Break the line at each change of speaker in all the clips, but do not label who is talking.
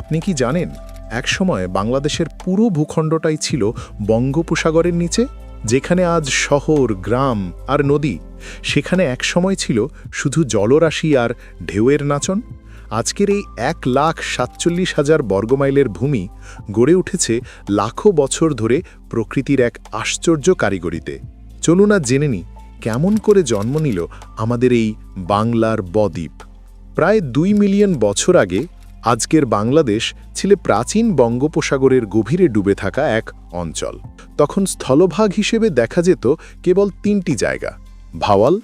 আপনি কি জানেন একসময় বাংলাদেশের পুরো ভূখণ্ডটাই ছিল বঙ্গোপসাগরের নিচে, যেখানে আজ শহর, গ্রাম আর নদী, সেখানে একসময় ছিল শুধু জলরাশি আর ঢেউয়ের নাচন। আজকের এই এক লাখ সাতচল্লিশ হাজার বর্গমাইলের ভূমি গড়ে উঠেছে লাখো বছর ধরে প্রকৃতির এক আশ্চর্য কারিগরিতে। চলুন আজ জেনে নি, কেমন করে জন্ম নিল আমাদের এই বাংলার বদ্বীপ। প্রায় দুই মিলিয়ন বছর আগে আজকের বাংলাদেশ ছিল প্রাচীন বঙ্গোপসাগরের গভীরে ডুবে থাকা এক অঞ্চল। তখন স্থলভাগ হিসেবে দেখা যেত কেবল তিনটি জায়গা, ভাওয়াল,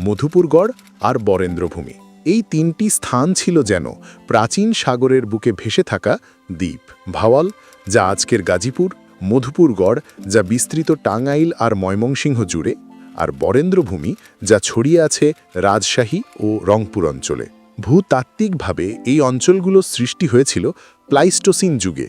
মধুপুরগড় আর বরেন্দ্রভূমি। এই তিনটি স্থান ছিল যেন প্রাচীন সাগরের বুকে ভেসে থাকা দ্বীপ, ভাওয়াল, যা আজকের গাজীপুর, মধুপুরগড়, যা বিস্তৃত টাঙ্গাইল আর ময়মনসিংহ জুড়ে, আর বরেন্দ্রভূমি, যা ছড়িয়ে আছে রাজশাহী ও রংপুর অঞ্চলে। ভূতাত্ত্বিকভাবে এই অঞ্চলগুলো সৃষ্টি হয়েছিল প্লাইস্টোসিন যুগে,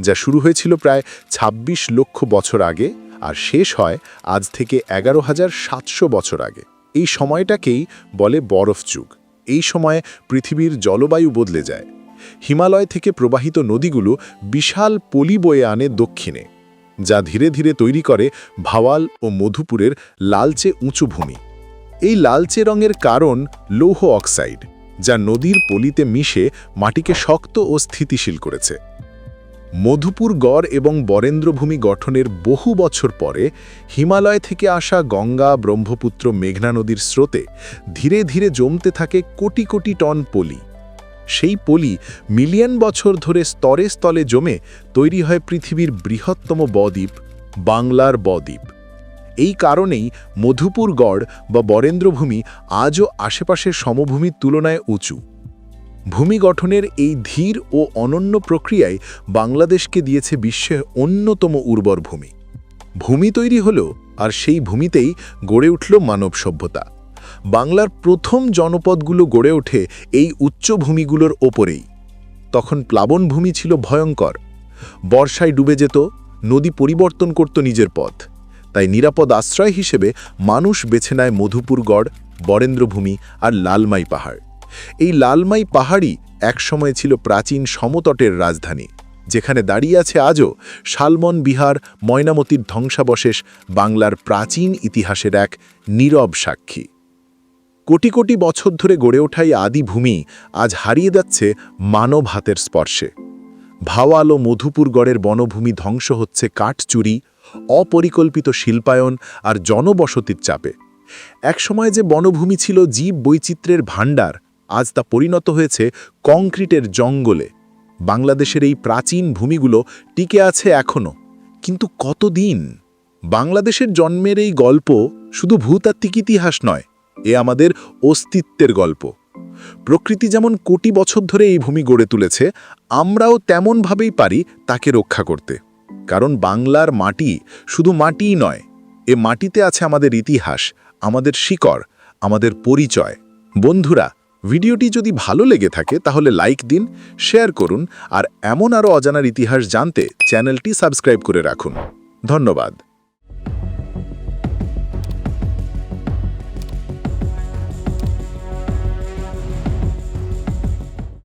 যা শুরু হয়েছিল প্রায় ২৬ লক্ষ বছর আগে আর শেষ হয় আজ থেকে এগারো হাজার সাতশো বছর আগে। এই সময়টাকেই বলে বরফ যুগ। এই সময়ে পৃথিবীর জলবায়ু বদলে যায়। হিমালয় থেকে প্রবাহিত নদীগুলো বিশাল পলি বয়ে আনে দক্ষিণে, যা ধীরে ধীরে তৈরি করে ভাওয়াল ও মধুপুরের লালচে উঁচু ভূমি। এই লালচে রঙের কারণ লৌহ অক্সাইড। যা নদীর পলিতে মিশে মাটিকে শক্ত ও স্থিতিশীল করেছে। মধুপুর গড় এবং বরেন্দ্রভূমি গঠনের বহু বছর পরে হিমালয় থেকে আসা গঙ্গা, ব্রহ্মপুত্র, মেঘনা নদীর স্রোতে ধীরে ধীরে জমতে থাকে কোটি কোটি টন পলি। সেই পলি মিলিয়ন বছর ধরে স্তরে স্তলে জমে তৈরি হয় পৃথিবীর বৃহত্তম বদ্বীপ, বাংলার বদ্বীপ। এই কারণেই মধুপুর গড় বা বরেন্দ্রভূমি আজও আশেপাশের সমভূমির তুলনায় উঁচু। ভূমি গঠনের এই ধীর ও অনন্য প্রক্রিয়ায় বাংলাদেশকে দিয়েছে বিশ্বের অন্যতম উর্বর ভূমি। ভূমি তৈরি হল আর সেই ভূমিতেই গড়ে উঠল মানব সভ্যতা। বাংলার প্রথম জনপদগুলো গড়ে ওঠে এই উচ্চভূমিগুলোর ওপরেই। তখন প্লাবনভূমি ছিল ভয়ঙ্কর। বর্ষায় ডুবে যেত, নদী পরিবর্তন করত নিজের পথ। তাই নিরাপদ আশ্রয় হিসেবে মানুষ বেছে নেয় মধুপুরগড়, বরেন্দ্রভূমি আর লালমাই পাহাড়। এই লালমাই পাহাড়ই একসময় ছিল প্রাচীন সমতটের রাজধানী, যেখানে দাঁড়িয়ে আছে আজও শালমন বিহার ময়নামতির ধ্বংসাবশেষ, বাংলার প্রাচীন ইতিহাসের এক নীরব সাক্ষী। কোটি কোটি বছর ধরে গড়ে ওঠাই আদি ভূমি আজ হারিয়ে যাচ্ছে মানব হাতের স্পর্শে। ভাওয়াল ও মধুপুরগড়ের বনভূমি ধ্বংস হচ্ছে কাঠচুরি অপরিকল্পিত শিল্পায়ন আর জনবসতির চাপে। একসময় যে বনভূমি ছিল জীব বৈচিত্র্যের ভাণ্ডার, আজ তা পরিণত হয়েছে কংক্রিটের জঙ্গলে। বাংলাদেশের এই প্রাচীন ভূমিগুলো টিকে আছে এখনও কিন্তু কতদিন? বাংলাদেশের জন্মের এই গল্প শুধু ভূতাত্ত্বিক ইতিহাস নয়, এ আমাদের অস্তিত্বের গল্প। প্রকৃতি যেমন কোটি বছর ধরে এই ভূমি গড়ে তুলেছে, আমরাও তেমনভাবেই পারি তাকে রক্ষা করতে। কারণ বাংলার মাটি শুধু মাটিই নয়, এ মাটিতে আছে আমাদের ইতিহাস, আমাদের শিকড়, আমাদের পরিচয়। বন্ধুরা, ভিডিওটি যদি ভালো লেগে থাকে তাহলে লাইক দিন, শেয়ার করুন আর এমন আরও অজানার ইতিহাস জানতে চ্যানেলটি সাবস্ক্রাইব করে রাখুন। ধন্যবাদ।